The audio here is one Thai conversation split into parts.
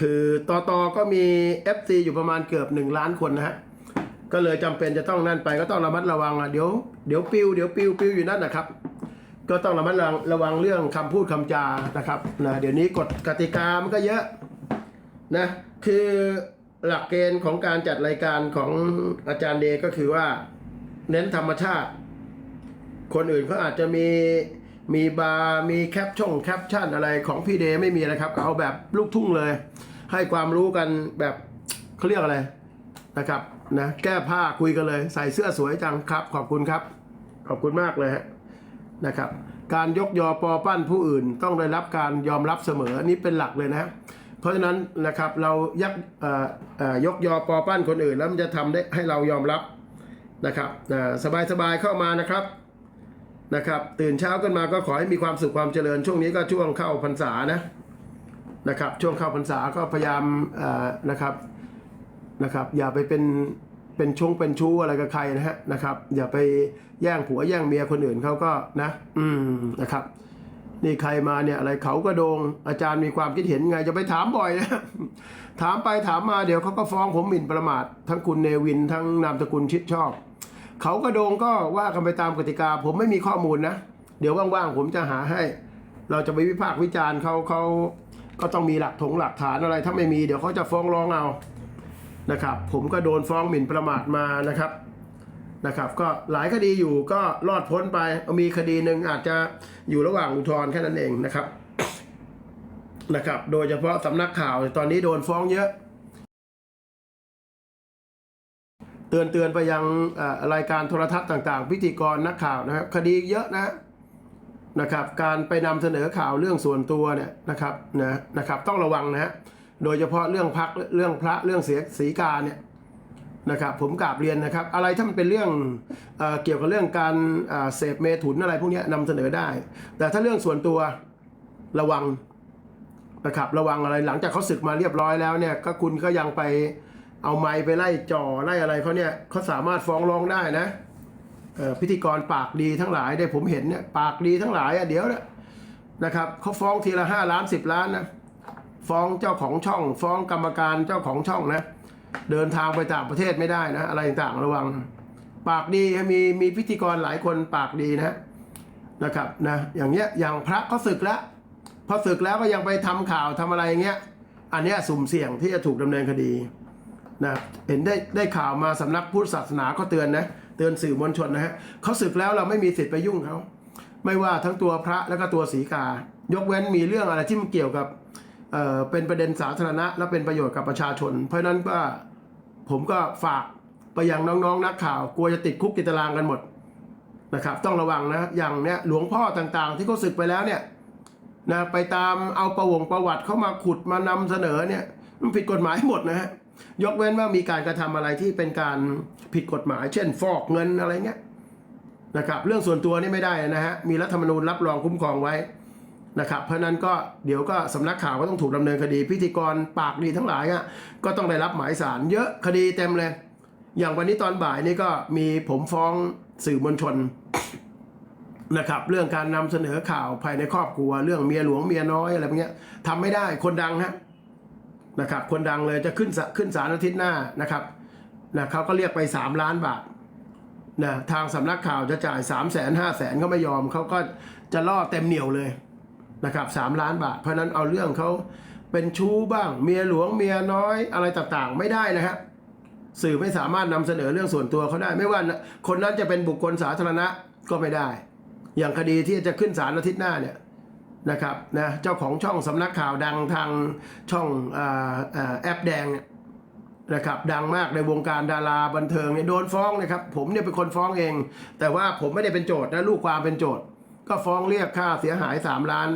คือตอตอก็มี FC อยู่ประมาณเกือบหนึ่งล้านคนนะฮะ ก็เลยจำเป็นจะต้องนั่นไปก็ต้องระมัดระวังอะเดี๋ยวเดี๋ยวปิวเดี๋ยวปิวปิวอยู่นั่นนะครับ ก็ต้องระมัดระวังระวังเรื่องคำพูดคำจานะครับนะเดี๋ยวนี้กฎกติกามันก็เยอะนะคือหลักเกณฑ์ของการจัดรายการของอาจารย์เดก็คือว่า เน้นธรรมชาติ คนอื่นเขาอาจจะมี มีบาร์มีแคปช่องแคปชั่นอะไรของพี่เดย์ไม่มีนะครับ เอาแบบลูกทุ่งเลย ให้ความรู้กันแบบเขาเรียกอะไรนะครับนะแก้ผ้าคุยกันเลย ใส่เสื้อสวยจังครับ ขอบคุณครับ ขอบคุณมากเลยฮะนะครับ การยกยอปอปั้นผู้อื่น ต้องได้รับการยอมรับเสมออันนี้เป็นหลักเลยนะเพราะฉะนั้นนะครับเรายักยกยอปอปั้นคนอื่น แล้วมันจะทำได้ให้เรายอมรับนะครับสบายๆเข้ามานะครับ นะครับตื่นเช้าขึ้นมาก็ขอให้มีความสุขความเจริญช่วงนี้ก็ช่วงเข้าพรรษานะนะครับช่วงเข้าพรรษาก็พยายามนะครับนะครับ อย่าไปเป็นเป็นชงเป็นชู้อะไรกับใครนะฮะนะครับ อย่าไปแย่งผัวแย่งเมียคนอื่นเขาก็นะ อืมนะครับ นี่ใครมาเนี่ยอะไรเขาก็โดงอาจารย์มีความคิดเห็นไงจะไปถามบ่อยนะถามไปถามมาเดี๋ยวเขาก็ฟ้องผมหมิ่นประมาท ทั้งคุณเนวินทั้งนามสกุลชิดชอบ เขากระโดงก็ว่ากันไปตามกติกา ผมไม่มีข้อมูลนะ เดี๋ยวว่างๆผมจะหาให้ เราจะไปวิพากษ์วิจารณ์เขาเขาก็ต้องมีหลักถงหลักฐานอะไร ถ้าไม่มีเดี๋ยวเขาจะฟ้องร้องเอานะครับ ผมก็โดนฟ้องหมิ่นประมาทมานะครับนะครับ ก็หลายคดีอยู่ก็รอดพ้นไปมีคดีหนึ่งอาจจะอยู่ระหว่างอุทธรณ์แค่นั้นเองนะครับนะครับ โดยเฉพาะสำนักข่าวตอนนี้โดนฟ้องเยอะ เตือนเตือนไปยังรายการโทรทัศน์ต่าง ๆ พิธีกรนักข่าวนะครับ คดีเยอะนะนะครับ การไปนำเสนอข่าวเรื่องส่วนตัวเนี่ยนะครับนะนะครับต้องระวังนะฮะโดยเฉพาะเรื่องพักเรื่องพระเรื่องเสียสีกาเนี่ยนะครับผมกราบเรียนนะครับ อะไรถ้ามันเป็นเรื่องเอเกี่ยวกับเรื่องการเอ่อเสพเมถุนอะไรพวกนี้ยนำเสนอได้ แต่ถ้าเรื่องส่วนตัวระวังนะครับระวังอะไรหลังจากเขาศึกมาเรียบร้อยแล้วเนี่ยก็คุณก็ยังไป เอาไม้ไปไล่จ่อไล่อะไรเขาเนี่ยเขาสามารถฟ้องร้องได้นะพิธีกรปากดีทั้งหลายได้ผมเห็นเนี่ยปากดีทั้งหลายอะเดี๋ยวนะครับเขาฟ้องทีละห้าล้านสิบล้านนะฟ้องเจ้าของช่อง ฟ้องกรรมการเจ้าของช่องนะเดินทางไปต่างประเทศไม่ได้นะ อะไรต่างระวัง ปากดีมีมีพิธีกรหลายคนปากดีนะนะครับนะอย่างเงี้ยอย่างพระเขาศึกแล้วพอศึกแล้วก็ยังไปทำข่าวทำอะไรอย่างเงี้ยอันเนี้ยสุ่มเสี่ยงที่จะถูกดำเนินคดี นะเห็นได้ได้ข่าวมาสำนักพุทธศาสนาก็เตือนนะเตือนสื่อมวลชนนะฮะเขาศึกแล้วเราไม่มีสิทธิ์ไปยุ่งเขาไม่ว่าทั้งตัวพระแล้วก็ตัวศีกา ยกเว้นมีเรื่องอะไรที่มันเกี่ยวกับเอ่อเป็นประเด็นสาธารณะ และเป็นประโยชน์กับประชาชน เพราะนั้นก็ผมก็ฝากไปยังน้องๆนักข่าวกลัวจะติดคุกติดตารางกันหมดนะครับ ต้องระวังนะอย่างเนี้ยหลวงพ่อต่างๆ ที่เขาศึกไปแล้วเนี่ยนะไปตามเอาประวงประวัติเข้ามาขุดมานำเสนอเนี่ยมันผิดกฎหมายหมดนะฮะ ยกเว้นว่ามีการกระทำอะไรที่เป็นการผิดกฎหมาย เช่น ฟอกเงินอะไรเงี้ยนะครับเรื่องส่วนตัวนี่ไม่ได้นะฮะมีรัฐธรรมนูญรับรองคุ้มครองไว้นะครับเพราะนั้นก็เดี๋ยวก็สำนักข่าวก็ต้องถูกดำเนินคดี พิธีกรปากดีทั้งหลายอะก็ต้องได้รับหมายสารเยอะคดีเต็มเลย อย่างวันนี้ตอนบ่ายนี่ก็มีผมฟ้องสื่อมวลชนนะครับเรื่องการนำเสนอข่าวภายในครอบครัว เรื่องเมียหลวงเมียน้อยอะไรพวกเนี้ยทำไม่ได้คนดังฮะ นะครับคนดังเลยจะขึ้นขึ้นศาลอาทิตย์หน้านะครับนะเขาก็เรียกไปสามล้านบาทนะทางสำนักข่าวจะจ่ายสามแสนห้าแสนเขาไม่ยอมเขาก็จะล่อเต็มเหนียวเลยนะครับสามล้านบาท เพราะนั้นเอาเรื่องเขาเป็นชู้บ้าง เมียหลวงเมียน้อยอะไรต่างๆ ไม่ได้นะฮะสื่อไม่สามารถนำเสนอเรื่องส่วนตัวเขาได้ ไม่ว่าคนนั้นจะเป็นบุคคลสาธารณะก็ไม่ได้ อย่างคดีที่จะขึ้นศาลอาทิตย์หน้าเนี่ย นะครับนะเจ้าของช่องสำนักข่าวดังทางช่องออแอปแดงเนี่ยนะครับดังมากในวงการดาราบันเทิงเนี่ยโดนฟ้องนะครับผมเนี่ยเป็นคนฟ้องเอง แต่ว่าผมไม่ได้เป็นโจทย์นะลูกความเป็นโจทย์ ก็ฟ้องเรียกค่าเสียหาย 3 ล้าน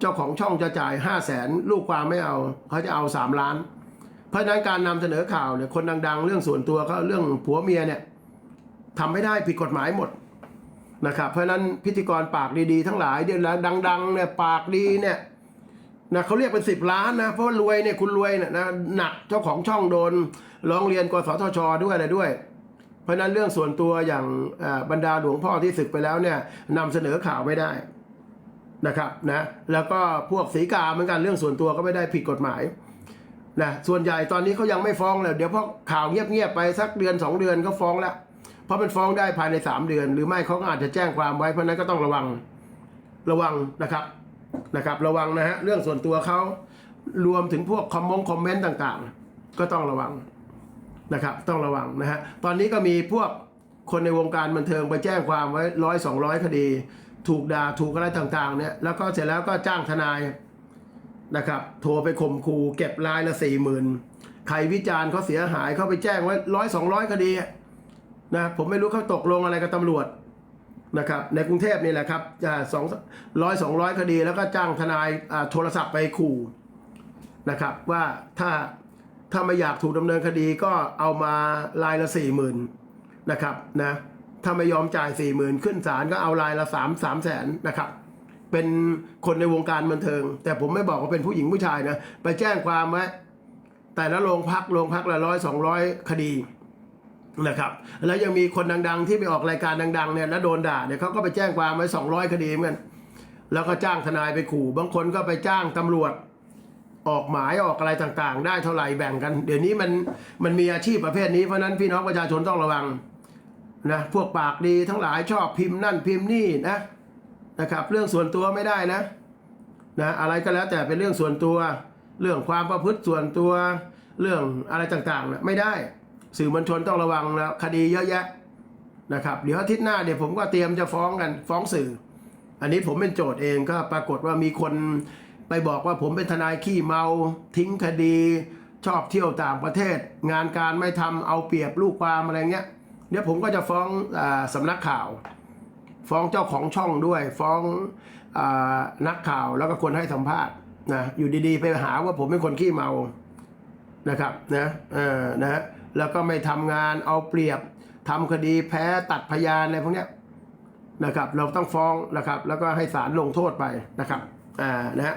เจ้าของช่องจะจ่าย5 0 0แสนลูกความไม่เอาเขาจะเอา 3 ล้าน เพราะฉะนั้นการนำเสนอข่าวเนี่ยคนดังๆ เรื่องส่วนตัวเขาเรื่องผัวเมียเนี่ยทำไม่ได้ผิดกฎหมายหมด นะครับเพราะนั้นพิธีกรปากดีๆทั้งหลายเดี๋ยวดังๆเนี่ยปากดีเนี่ยนะเขาเรียกเป็นสิบล้านนะเพราะรวยเนี่ยคุณรวยเนี่ยนะหนักเจ้าของช่องโดนร้องเรียนกสทชด้วยอะไรด้วย เพราะนั้นเรื่องส่วนตัวอย่างบรรดาหลวงพ่อที่ศึกไปแล้วเนี่ยนำเสนอข่าวไม่ได้นะครับนะแล้วก็พวกสีกาเหมือนกันเรื่องส่วนตัวก็ไม่ได้ผิดกฎหมายนะส่วนใหญ่ตอนนี้เขายังไม่ฟ้องเลยเดี๋ยวพอข่าวเงียบๆไปสักเดือนสองเดือนก็ฟ้องแล้ว เพราะมันฟ้องได้ภายในสามเดือน หรือไม่เขาก็อาจจะแจ้งความไว้เพราะนั้นก็ต้องระวังระวังนะครับนะครับ ระวังนะฮะเรื่องส่วนตัวเขารวมถึงพวกคอมมงคอมเมนต์ต่างๆ ก็ต้องระวังนะครับ ต้องระวังนะฮะตอนนี้ก็มีพวกคนในวงการบันเทิงไปแจ้งความไว้ร้อยสองร้อยคดี ถูกด่าถูกอะไรต่างๆเนี่ยแล้วก็เสร็จแล้วก็จ้างทนายนะครับโทรไปข่มขู่เก็บรายละสี่หมื่นใครวิจารณ์เขาเสียหายเขาไปแจ้งไว้ร้อยสองร้อยคดี นะผมไม่รู้เขาตกลงอะไรกับตำรวจนะครับในกรุงเทพนี่แหละครับจะสองร้อยสองร้อยคดีแล้วก็จ้างทนายโทรศัพท์ไปขู่นะครับว่าถ้าถ้าไม่อยากถูกดำเนินคดีก็เอามารายละสี่หมื่นนะครับนะถ้าไม่ยอมจ่ายสี่หมื่นขึ้นศาลก็เอารายละสามสามแสนนะครับเป็นคนในวงการบันเทิง แต่ผมไม่บอกว่าเป็นผู้หญิงผู้ชายนะไปแจ้งความไว้แต่ละโรงพักโรงพักละร้อยสองร้อยคดี นะครับแล้วยังมีคนดัง ๆ ที่ไปออกรายการดังๆเนี่ยแล้วโดนด่าเนี่ยเขาก็ไปแจ้งความไว้สองร้อยคดีเหมือนกันแล้วก็จ้างทนายไปขู่ บางคนก็ไปจ้างตำรวจออกหมายออกอะไรต่างๆ ได้เท่าไหร่แบ่งกัน เดี๋ยวนี้มันมันมีอาชีพประเภทนี้เพราะนั้นพี่น้องประชาชนต้องระวังนะพวกปากดีทั้งหลายชอบพิมพ์นั่นพิมพ์นี่นะนะครับ เรื่องส่วนตัวไม่ได้นะนะอะไรก็แล้วแต่เป็นเรื่องส่วนตัว เรื่องความประพฤติส่วนตัวเรื่องอะไรต่างๆนะไม่ได้ สื่อมวลชนต้องระวังนะคดีเยอะแยะนะครับเดี๋ยวอาทิตย์หน้าเดี๋ยวผมก็เตรียมจะฟ้องกันฟ้องสื่อ อันนี้ผมเป็นโจทย์เองก็ปรากฏว่ามีคนไปบอกว่าผมเป็นทนายขี้เมาทิ้งคดี ชอบเที่ยวต่างประเทศ งานการไม่ทำเอาเปรียบลูกความอะไรเงี้ยเดี๋ยวผมก็จะฟ้องอาสำนักข่าว ฟ้องเจ้าของช่องด้วย ฟ้องอนักข่าวแล้วก็คนให้สัมภาษณ์นะอยู่ดีๆ ไปหาว่าผมเป็นคนขี้เมานะครับนะเออนะ แล้วก็ไม่ทำงานเอาเปรียบทำคดีแพ้ตัดพยานอะไรพวกนี้นะครับ เราต้องฟ้องนะครับ แล้วก็ให้ศาลลงโทษไปนะครับอ่านะฮะ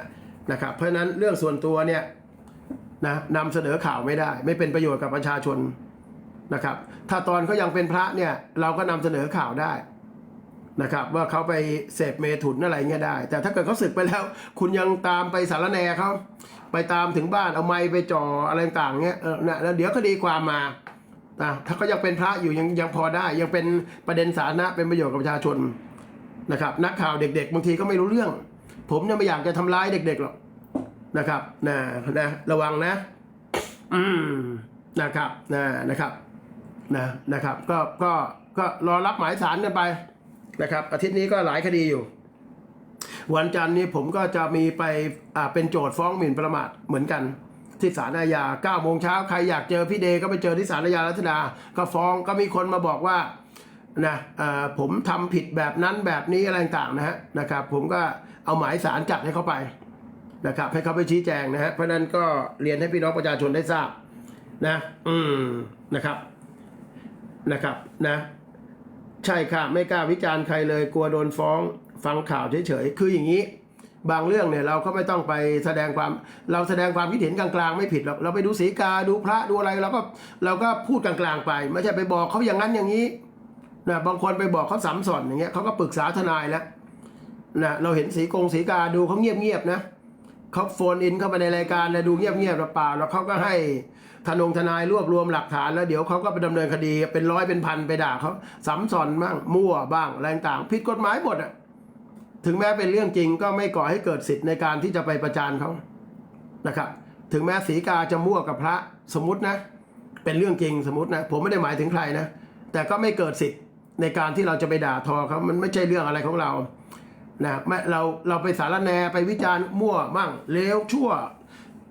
นะครับ เพราะฉะนั้นเรื่องส่วนตัวเนี่ยนะนำเสนอข่าวไม่ได้ ไม่เป็นประโยชน์กับประชาชนนะครับ ถ้าตอนเขายังเป็นพระเนี่ยเราก็นำเสนอข่าวได้ นะครับว่าเขาไปเสพเมถุนอะไรเงี้ยได้ แต่ถ้าเกิดเขาศึกไปแล้ว คุณยังตามไปสารแนเขาไปตามถึงบ้านเอาไม้ไปจ่ออะไรต่างเงี้ยเออนะแล้วเดี๋ยวคดีความมานะถ้าเขายังเป็นพระอยู่ยังยังพอได้ ยังเป็นประเด็นสาธารณะเป็นประโยชน์กับประชาชนนะครับนักข่าวเด็ก ๆ บางทีก็ไม่รู้เรื่อง ผมเนี่ยไม่อยากจะทำร้ายเด็ก ๆหรอกนะครับนะนะระวังนะ อืมนะครับนะนะครับนะนะครับ ก็ก็ก็รอรับหมายสารกันไป นะครับอาทิตย์นี้ก็หลายคดีอยู่ วันจันทร์นี้ผมก็จะมีไปอ่าเป็นโจทย์ฟ้องหมิ่นประมาทเหมือนกันที่ศาลอาญา9โมงเช้าใครอยากเจอพี่เดก็ไปเจอที่ศาลอาญารัชดา ก็ฟ้องก็มีคนมาบอกว่านะผมทำผิดแบบนั้นแบบนี้อะไรต่างนะฮะนะครับ ผมก็เอาหมายสารจัดให้เขาไปนะครับ ให้เขาไปชี้แจงนะฮะเพราะนั้นก็เรียนให้พี่น้องประชาชนได้ทราบนะ อืมนะครับนะครับนะ ใช่ค่ะ ไม่กล้าวิจารณ์ใครเลยกลัวโดนฟ้องฟังข่าวเฉยๆ คืออย่างนี้ บางเรื่องเนี่ยเราก็ไม่ต้องไปแสดงความเราแสดงความคิดเห็นกลางๆ ไม่ผิดหรอกเราไปดูสีกาดูพระดูอะไรเราก็เราก็พูดกลางๆไป ไม่ใช่ไปบอกเขาอย่างนั้นอย่างนี้นะบางคนไปบอกเขาสัมสอนอย่างเงี้ยเขาก็ปรึกษาทนายแล้วนะเราเห็นสีกงสีกาดูเขาเงียบๆนะเขาโฟนอินเข้าไปในรายการแล้วดูเงียบๆรือเปล่าแล้วเขาก็ให้ ทนงทนายรวบรวมหลักฐานแล้วเดี๋ยวเขาก็ไปดำเนินคดีเป็นร้อยเป็นพันไปด่าเขาสัมสอนบ้างมั่วบ้างอะไรต่างผิดกฎหมายหมดอะถึงแม้เป็นเรื่องจริงก็ไม่ก่อให้เกิดสิทธิ์ในการที่จะไปประจานเขานะครับ ถึงแม้สีกาจะมั่วกับพระสมมตินะ เป็นเรื่องจริงสมมตินะ ผมไม่ได้หมายถึงใครนะ แต่ก็ไม่เกิดสิทธิ์ในการที่เราจะไปด่าทอเขามันไม่ใช่เรื่องอะไรของเรานะไม่เราเราไปสารแนไปวิจารณ์มั่วมั่งเลวชั่ว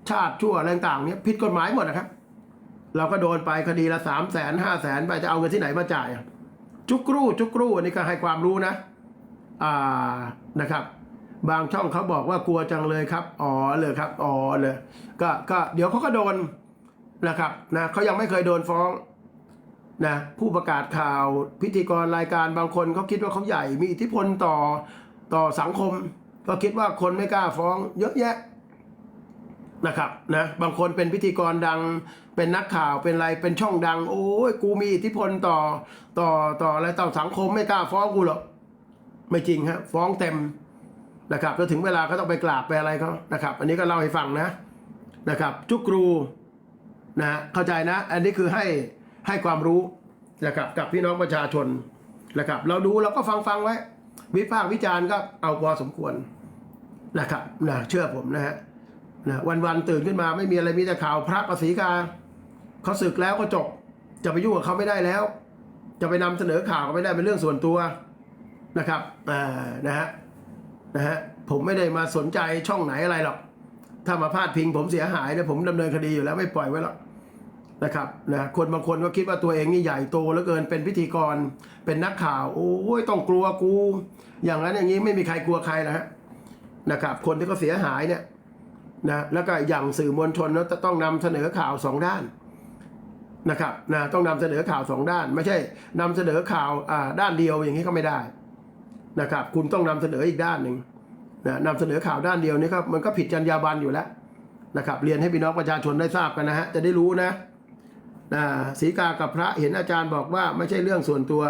ชาติชั่วอะไรต่างเนี่ยผิดกฎหมายหมดนะครับ เราก็โดนไปคดีละสามแสนห้าแสนไปจะเอาเงินที่ไหนมาจ่าย จุกรูจุกรูอันนี้ก็ให้ความรู้นะ อ่านะครับ บางช่องเขาบอกว่ากลัวจังเลยครับอ๋อเลยครับอ๋อเลยก็ก็เดี๋ยวเขาก็โดนนะครับนะเขายังไม่เคยโดนฟ้องนะผู้ประกาศข่าวพิธีกรรายการบางคนเขาคิดว่าเขาใหญ่มีอิทธิพลต่อต่อสังคม ก็คิดว่าคนไม่กล้าฟ้องเยอะแยะ นะครับนะบางคนเป็นพิธีกรดังเป็นนักข่าวเป็นอะไรเป็นช่องดัง โอ้ยกูมีอิทธิพลต่อต่อต่ออะไรต่อสังคมไม่กล้าฟ้องกูหรอกไม่จริงฮะฟ้องเต็มนะครับแล้วถึงเวลาก็ต้องไปกราบไปอะไรเขานะครับ อันนี้ก็เล่าให้ฟังนะนะครับจุกครูนะฮะเข้าใจนะ อันนี้คือให้ให้ความรู้นะครับกับพี่น้องประชาชนนะครับ เราดูเราก็ฟังฟังไว้ วิพากษ์วิจารณ์ก็เอาพอสมควรนะครับนะเชื่อผมนะฮะ นะวันวันๆตื่นขึ้นมาไม่มีอะไรมีแต่ข่าวพระกับศรีกาเขาศึกแล้วก็จบ จะไปยุ่งกับเขาไม่ได้แล้ว จะไปนำเสนอข่าวก็ไม่ได้เป็นเรื่องส่วนตัวนะครับอ่านะฮะนะฮะผมไม่ได้มาสนใจช่องไหนอะไรหรอก ถ้ามาพาดพิงผมเสียหายเนี่ยผมดำเนินคดีอยู่แล้วไม่ปล่อยไว้หรอกนะครับนะคนบางคนก็คิดว่าตัวเองนี่ใหญ่โตเหลือเกินเป็นพิธีกรเป็นนักข่าวโอ้ยต้องกลัวกู อย่างนั้นอย่างนี้ไม่มีใครกลัวใครนะฮะนะครับ คนที่เขาเสียหายเนี่ย นะแล้วก็อย่างสื่อมวลชนแล้วจะต้องนำเสนอข่าวสองด้านนะครับนะต้องนำเสนอข่าวสองด้าน ไม่ใช่นำเสนอข่าวด้านเดียวอย่างนี้ก็ไม่ได้นะครับ คุณต้องนำเสนออีกด้านหนึ่งนะนำเสนอข่าวด้านเดียวนี่ก็มันก็ผิดจรรยาบรรณอยู่แล้วนะครับ เรียนให้พี่น้องประชาชนได้ทราบกันนะฮะจะได้รู้นะนะสีกากับพระเห็นอาจารย์บอกว่าไม่ใช่เรื่องส่วนตัว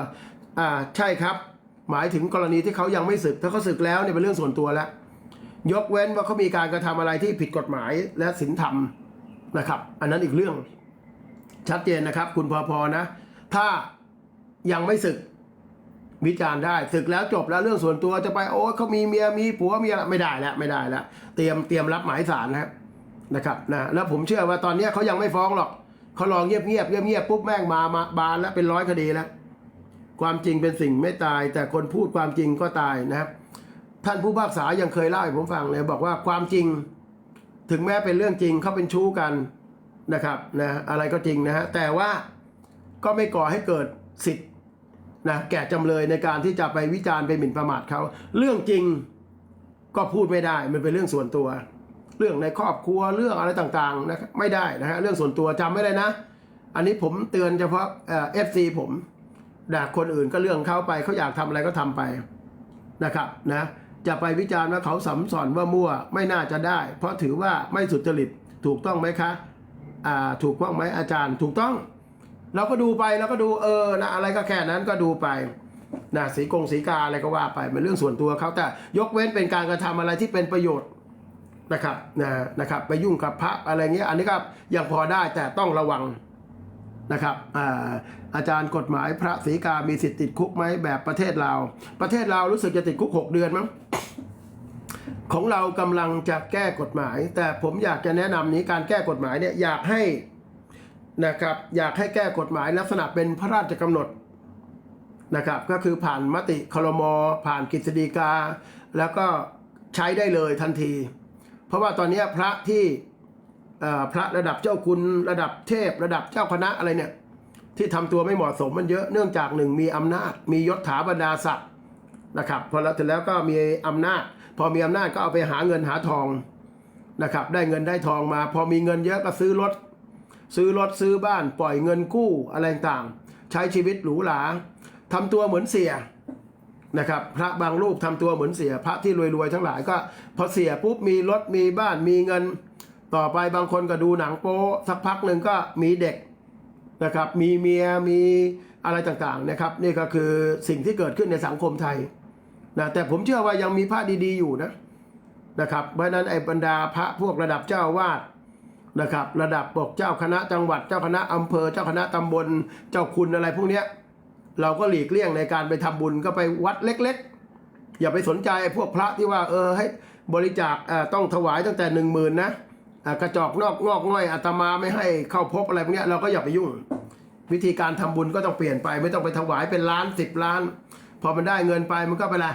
อ่าใช่ครับ หมายถึงกรณีที่เขายังไม่ศึก ถ้าเขาศึกแล้วเนี่ยเป็นเรื่องส่วนตัวแล้ว ยกเว้นว่าเขามีการกระทำอะไรที่ผิดกฎหมายและศีลธรรมนะครับ อันนั้นอีกเรื่องชัดเจนนะครับ คุณพอพอนะ ถ้ายังไม่ศึกวิจารณ์ได้ศึกแล้วจบแล้วเรื่องส่วนตัวจะไปโอ้เขามีเมียมีผัวมีอะไรไม่ได้แล้วไม่ได้แล้วเตรียมเตรียมรับหมายสารแล้วนะครับนะแล้วผมเชื่อว่าตอนนี้เขายังไม่ฟ้องหรอกเขาลองเงียบเงียบเงียบเงียบปุ๊บแม่งมามาบานแล้วเป็นร้อยคดีแล้ว ความจริงเป็นสิ่งไม่ตาย แต่คนพูดความจริงก็ตายนะครับ ท่านผู้พากษายังเคยเล่าให้ผมฟังเลยบอกว่าความจริงถึงแม้เป็นเรื่องจริงเขาเป็นชู้กันนะครับนะอะไรก็จริงนะฮะแต่ว่าก็ไม่ก่อให้เกิดสิทธิ์นะแก่จำเลยในการที่จะไปวิจารณ์ไปหมิ่นประมาทเขาเรื่องจริงก็พูดไม่ได้มันเป็นเรื่องส่วนตัว เรื่องในครอบครัวเรื่องอะไรต่างๆนะครับไม่ได้นะฮะเรื่องส่วนตัวจำไม่ได้นะ อันนี้ผมเตือนเฉพาะเอฟซีผมด่าคนอื่นก็เรื่องเขาไปเขาอยากทำอะไรก็ทำไปนะครับนะ จะไปวิจารณ์ว่าเขาสัมสอนว่ามั่วไม่น่าจะได้ เพราะถือว่าไม่สุจริตถูกต้องไหมคะอ่าถูกต้องไหมอาจารย์ถูกต้อง เราก็ดูไปเราก็ดูเออนะอะไรก็แค่นั้นก็ดูไปนะสีกงสีกาอะไรก็ว่าไปมันเรื่องส่วนตัวเขาแต่ยกเว้นเป็นการกระทำอะไรที่เป็นประโยชน์นะครับนะนะครับไปยุ่งกับพระอะไรเงี้ยอันนี้ก็ยังพอได้แต่ต้องระวัง นะครับอาอาจารย์กฎหมายพระสีกามีสิทธิ์ติดคุกไหมแบบประเทศเราว ประเทศเราวรู้สึกจะติดคุกหกเดือนมั้งของเรากำลังจะแก้กฎหมาย แต่ผมอยากจะแนะนำนี้การแก้กฎหมายเนี่ยอยากให้นะครับอยากให้แก้กฎหมายลักษณะเป็นพระราชกำหนดนะครับก็คือผ่านมติคลมผ่านกฤษฎีกา แล้วก็ใช้ได้เลยทันที เพราะว่าตอนนี้พระที่ พระระดับเจ้าคุณระดับเทพ ระดับเจ้าคณะอะไรเนี่ย ที่ทำตัวไม่เหมาะสมมันเยอะเนื่องจากหนึ่งมีอำนาจ มียศถาบรรดาศักดิ์นะครับพอแล้วเสร็จแล้วก็มีอำนาจ พอมีอำนาจก็เอาไปหาเงินหาทองนะครับ ได้เงินได้ทองมา พอมีเงินเยอะก็ซื้อรถ ซื้อรถซื้อบ้าน ปล่อยเงินกู้อะไรต่างใช้ชีวิตหรูหราทำตัวเหมือนเสียนะครับ พระบางรูปทำตัวเหมือนเสีย พระที่รวยๆทั้งหลายก็ พอเสียปุ๊บมีรถมีบ้านมีเงิน ต่อไปบางคนก็ดูหนังโป๊สักพักหนึ่งก็มีเด็กนะครับ มีเมียมีอะไรต่างๆนะครับ นี่ก็คือสิ่งที่เกิดขึ้นในสังคมไทยนะแต่ผมเชื่อว่ายังมีพระดีๆ อยู่นะนะครับเพราะนั้นไอ้บรรดาพระพวกระดับเจ้าวาดนะครับ ระดับปกเจ้าคณะจังหวัดเจ้าคณะอำเภอ เจ้าคณะตำบลเจ้าคุณอะไรพวกเนี้ยเราก็หลีกเลี่ยงในการไปทำบุญก็ไปวัดเล็ก ๆ อย่าไปสนใจพวกพระที่ว่าเออให้บริจาคต้องถวายตั้งแต่หนึ่งหมื่นนะ กระจอกนอกงอกง่อยอาตมาไม่ให้เข้าพบอะไรพวกนี้เราก็อย่าไปยุ่ง วิธีการทำบุญก็ต้องเปลี่ยนไป ไม่ต้องไปถวายเป็นล้านสิบล้าน พอมันได้เงินไปมันก็ไปละ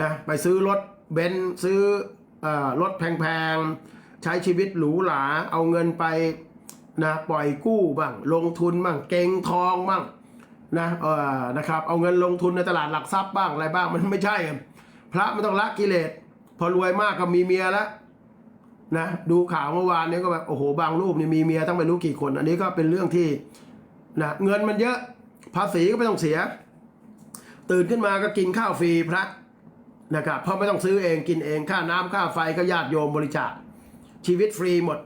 นะไปซื้อรถเบนซ์ซื้อรถแพงๆ ใช้ชีวิตหรูหราเอาเงินไปนะปล่อยกู้บ้างลงทุนบ้างเก่งทองบ้างนะเออนะครับเอาเงินลงทุนในตลาดหลักทรัพย์บ้างอะไรบ้างมันไม่ใช่ พระไม่ต้องละกิเลสพอรวยมากก็มีเมียแล้ว นะดูข่าวเมื่อวานนี้ก็แบบโอ้โหบางรูปนี่มีเมียตั้งไม่รู้กี่คน อันนี้ก็เป็นเรื่องที่นะเงินมันเยอะภาษีก็ไม่ต้องเสีย ตื่นขึ้นมาก็กินข้าวฟรีพระนะครับเพราะไม่ต้องซื้อเองกินเองค่าน้ำค่าไฟก็ญาติโยมบริจาคชีวิตฟรีหมด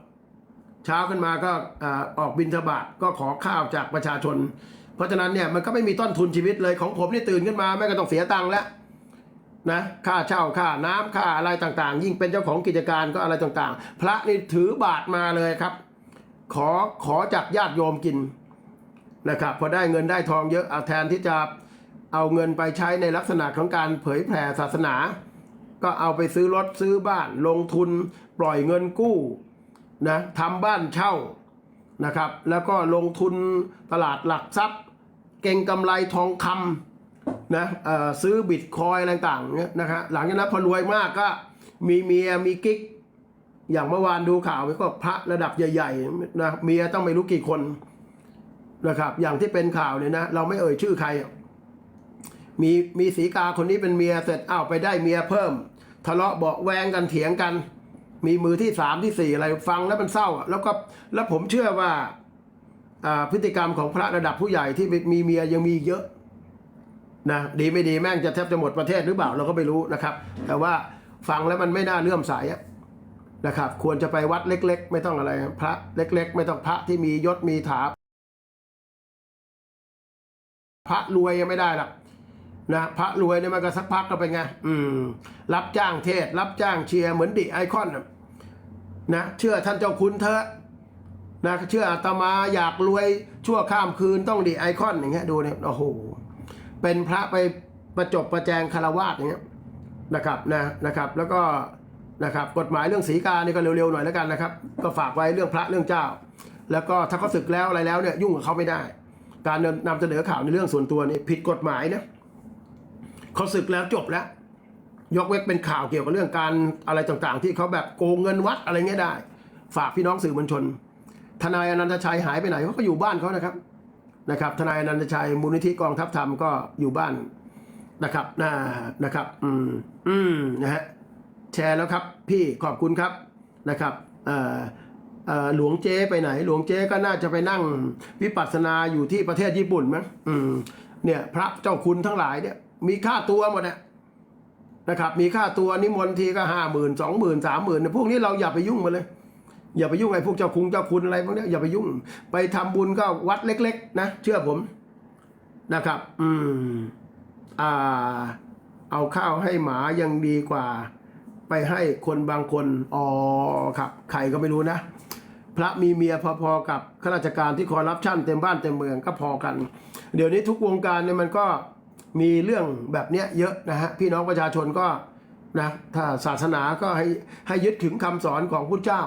เช้าขึ้นมาก็ออกบินทบาทก็ขอข้าวจากประชาชน เพราะฉะนั้นเนี่ยมันก็ไม่มีต้นทุนชีวิตเลยของผมนี่ตื่นขึ้นมาแม่ก็ต้องเสียตังค์แล้ว นะค่าเช่าค่าน้ำค่าอะไรต่างๆ ยิ่งเป็นเจ้าของกิจการก็อะไรต่างๆ พระนี่ถือบาทมาเลยครับ ขอขอจากญาติโยมกินนะครับพอได้เงินได้ทองเยอะเอาแทนที่จะเอาเงินไปใช้ในลักษณะของการเผยแผ่ศาสนา ก็เอาไปซื้อรถซื้อบ้านลงทุนปล่อยเงินกู้นะทำบ้านเช่านะครับ แล้วก็ลงทุนตลาดหลักทรัพย์ เก่งกำไรทองคำ นะซื้อบิตคอยอะไรต่างๆเนี่ยนะฮะหลังจากนั้นพอรวยมากก็มีเมียมีกิ๊ก อย่างเมื่อวานดูข่าวไปก็พระระดับใหญ่ๆนะเมียต้องไม่รู้กี่คนนะครับ อย่างที่เป็นข่าวเนี่ยนะ เราไม่เอ่ยชื่อใคร มีมีสีกาคนนี้เป็นเมียเสร็จอ้าวไปได้เมียเพิ่ม ทะเลาะเบาแวงกันเถียงกัน มีมือที่สามที่สี่อะไรฟังแล้วมันเศร้า แล้วก็แล้วผมเชื่อว่าอ่าพฤติกรรมของพระระดับผู้ใหญ่ที่มีเมียยังมีเยอะ นะดีไม่ดีแม่งจะแทบจะหมดประเทศหรือเปล่าเราก็ไม่รู้นะครับ แต่ว่าฟังแล้วมันไม่น่าเลื่อมใสนะครับ ควรจะไปวัดเล็ก ๆ ไม่ต้องอะไรพระเล็ก ๆ ไม่ต้องพระที่มียศมีถาพระรวยยังไม่ได้หรอกนะพระรวยเนี่ยมันก็สักพักก็เป็นไงอืม รับจ้างเทศ รับจ้างเชียร์เหมือนดิไอคอนนะเชื่อท่านเจ้าคุณเถอะนะเชื่ออาตมาอยากรวยชั่วข้ามคืนต้องดิไอคอนอย่างเงี้ยดูเนี่ยโอ้โห เป็นพระไปประจบประแจงคารวาสอย่างเงี้ยนะครับนะนะครับ แล้วก็นะครับกฎหมายเรื่องสีกานี่ก็เร็วๆหน่อยแล้วกันนะครับ ก็ฝากไว้เรื่องพระเรื่องเจ้า แล้วก็ถ้าเขาศึกแล้วอะไรแล้วเนี่ยยุ่งกับเขาไม่ได้ การนำเสนอข่าวในเรื่องส่วนตัวนี่ผิดกฎหมายนะเขาศึกแล้วจบแล้ว ยกเว้นเป็นข่าวเกี่ยวกับเรื่องการอะไรต่างๆ ที่เขาแบบโกงเงินวัดอะไรเงี้ยได้ ฝากพี่น้องสื่อมวลชนทนายอนันตชัยหายไปไหนเขาก็อยู่บ้านเขานะครับ นะครับทนายนันตชัยมูลนิธิกองทัพธรรมก็อยู่บ้านนะครับน่านะครับ อืมอืมนะฮะแชร์แล้วครับ พี่ขอบคุณครับนะครับเอ่อเอ่อหลวงเจ๊ไปไหน หลวงเจ๊ก็น่าจะไปนั่งวิปัสสนาอยู่ที่ประเทศญี่ปุ่นมั้งอืมเนี่ยพระเจ้าคุณทั้งหลายเนี่ย มีค่าตัวหมดนะนะครับ มีค่าตัวนิมนต์ทีก็ห้าหมื่นสองหมื่นสามหมื่นพวกนี้เราอย่าไปยุ่งมาเลย อย่าไปยุ่งไอ้พวกเจ้าคุงเจ้าคุณอะไรพวกนี้อย่าไปยุ่ง ไปทำบุญก็วัดเล็ก ๆ นะ เชื่อผมนะครับ อืม อ่า เอาข้าวให้หมายังดีกว่า ไปให้คนบางคนอ๋อครับ ใครก็ไม่รู้นะ พระมีเมียพอๆกับข้าราชการที่คอร์รัปชันเต็มบ้านเต็มเมืองก็พอกัน เดี๋ยวนี้ทุกวงการเนี่ยมันก็มีเรื่องแบบเนี้ยเยอะนะฮะพี่น้องประชาชนก็นะถ้าศาสนาก็ให้ให้ยึดถึงคำสอนของพุทธเจ้า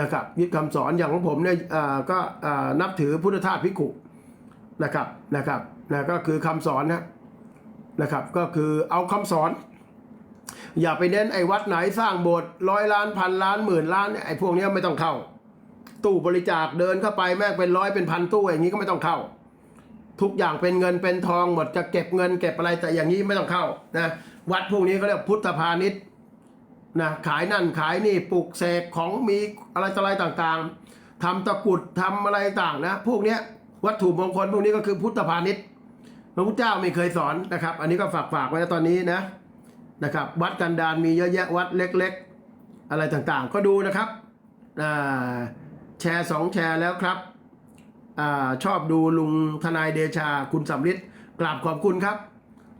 นะครับยึดคำสอนอย่างของผมเนี่ยก็นับถือพุทธทาสพิขุนะครับนะครับนะก็คือคำสอนนะนะครับ ก็คือเอาคำสอน อย่าไปเน้นไอ้วัดไหนสร้างโบสถ์ร้อยล้านพันล้านหมื่นล้านเนี่ยไอ้พวกนี้ไม่ต้องเข้า ตู้บริจาคเดินเข้าไปแม่เป็นร้อยเป็นพันตู้อย่างนี้ก็ไม่ต้องเข้า ทุกอย่างเป็นเงินเป็นทองหมดจะเก็บเงินเก็บอะไรแต่อย่างนี้ไม่ต้องเข้านะวัดพวกนี้เขาเรียกพุทธพาณิชย์ นะขายนั่นขายนี่ปลูกเสกของมีอะไรต่ออะไรต่างๆทำตะกุดทำอะไรต่างนะ พวกเนี้ยวัตถุมงคลพวกนี้ก็คือพุทธพาณิชย์พระพุทธเจ้าไม่เคยสอนนะครับ อันนี้ก็ฝากฝากไว้ตอนนี้นะนะครับ วัดกันดารมีเยอะแยะวัดเล็ก ๆ อะไรต่างๆ ก็ดูนะครับอ่าแชร์สองแชร์แล้วครับอาชอบดูลุงทนายเดชา คุณสำลิดกราบขอบคุณครับ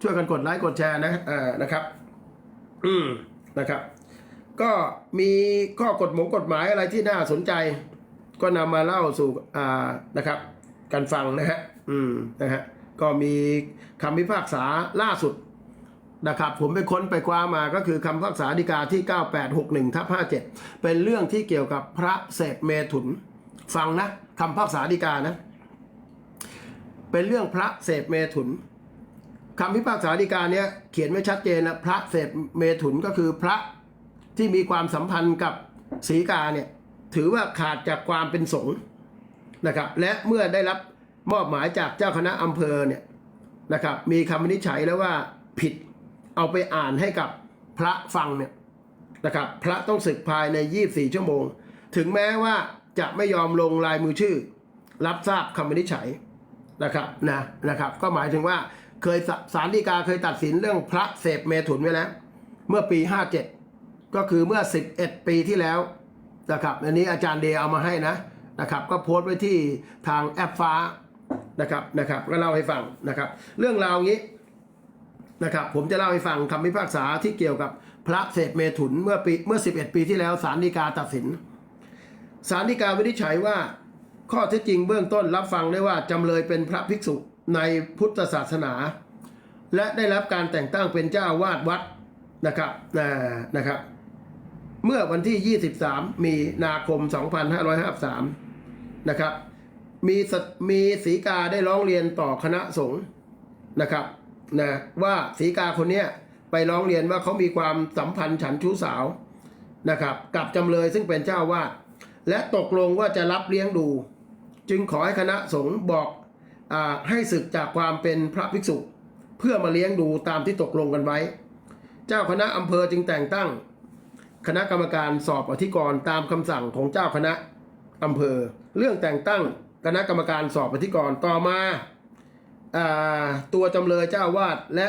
ช่วยกันกดไลค์กดแชร์นะอ่อนะครับ อืมนะครับ ก็มีข้อกฎหมงกฎหมายอะไรที่น่าสนใจ ก็นำมาเล่าสู่อ่านะครับกันฟังนะฮะอืมนะฮะก็มีคำพิพากษาล่าสุดนะครับผมไปค้นไปคว้ามาก็คือคำพิพากษาฎีกาที่ 9861ทับ57 เป็นเรื่องที่เกี่ยวกับพระเศษเมถุน ฟังนะคำพิพากษาฎีกานะ เป็นเรื่องพระเศษเมถุนคำพิพากษาฎีกาเนี้ยเขียนไว้ชัดเจนนะพระเศษเมถุนก็คือพระ ที่มีความสัมพันธ์กับศีกาเนี่ยถือว่าขาดจากความเป็นสงฆ์นะครับและเมื่อได้รับมอบหมายจากเจ้าคณะอำเภอเนี่ยนะครับมีคำวินิจฉัยแล้วว่าผิดเอาไปอ่านให้กับพระฟังเนี่ยนะครับพระต้องศึกภายใน 24 ชั่วโมง ถึงแม้ว่าจะไม่ยอมลงลายมือชื่อ รับทราบคำวินิจฉัยนะครับนะนะครับ ก็หมายถึงว่าเคยสารฎีกาเคยตัดสินเรื่องพระเสพเมถุนไว้แล้ว เมื่อปี 57 ก็คือเมื่อ 11 ปีที่แล้วนะครับอันนี้อาจารย์เดเอามาให้นะนะครับ ก็โพสต์ไว้ที่ทางแอปฟ้านะครับนะครับก็เล่าให้ฟังนะครับ เรื่องราวงี้นะครับ ผมจะเล่าให้ฟังคำพิพากษาที่เกี่ยวกับพระเศษเมถุนเมื่อปีเมื่อ 11 ปีที่แล้วศาลฎีกาตัดสินศาลฎีกาวินิจฉัยว่า ข้อเท็จจริงเบื้องต้นรับฟังได้ว่าจำเลยเป็นพระภิกษุในพุทธศาสนา และได้รับการแต่งตั้งเป็นเจ้าอาวาดวัดนะครับนะครับ เมื่อวันที่ 23 มีนาคม 2553 นะครับ มีมีสีกาได้ร้องเรียนต่อคณะสงฆ์นะครับนะว่าสีกาคนเนี้ยไปร้องเรียนว่าเขามีความสัมพันธ์ฉันชู้สาวนะครับ กับจำเลยซึ่งเป็นเจ้าวาดและตกลงว่าจะรับเลี้ยงดู จึงขอให้คณะสงฆ์บอกอให้ศึกจากความเป็นพระภิกษุ เพื่อมาเลี้ยงดูตามที่ตกลงกันไว้ เจ้าคณะอำเภอจึงแต่งตั้ง คณะกรรมการสอบอธิกรณ์ตามคำสั่งของเจ้าคณะอำเภอ เรื่องแต่งตั้งคณะกรรมการสอบอธิกรณ์ต่อมาตัวจำเลยเจ้าวาดและ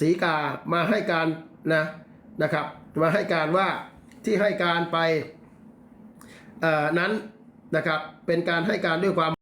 ศรีกามาให้การนะนะครับ มาให้การว่าที่ให้การไปนั้นนะครับเป็นการให้การด้วยความ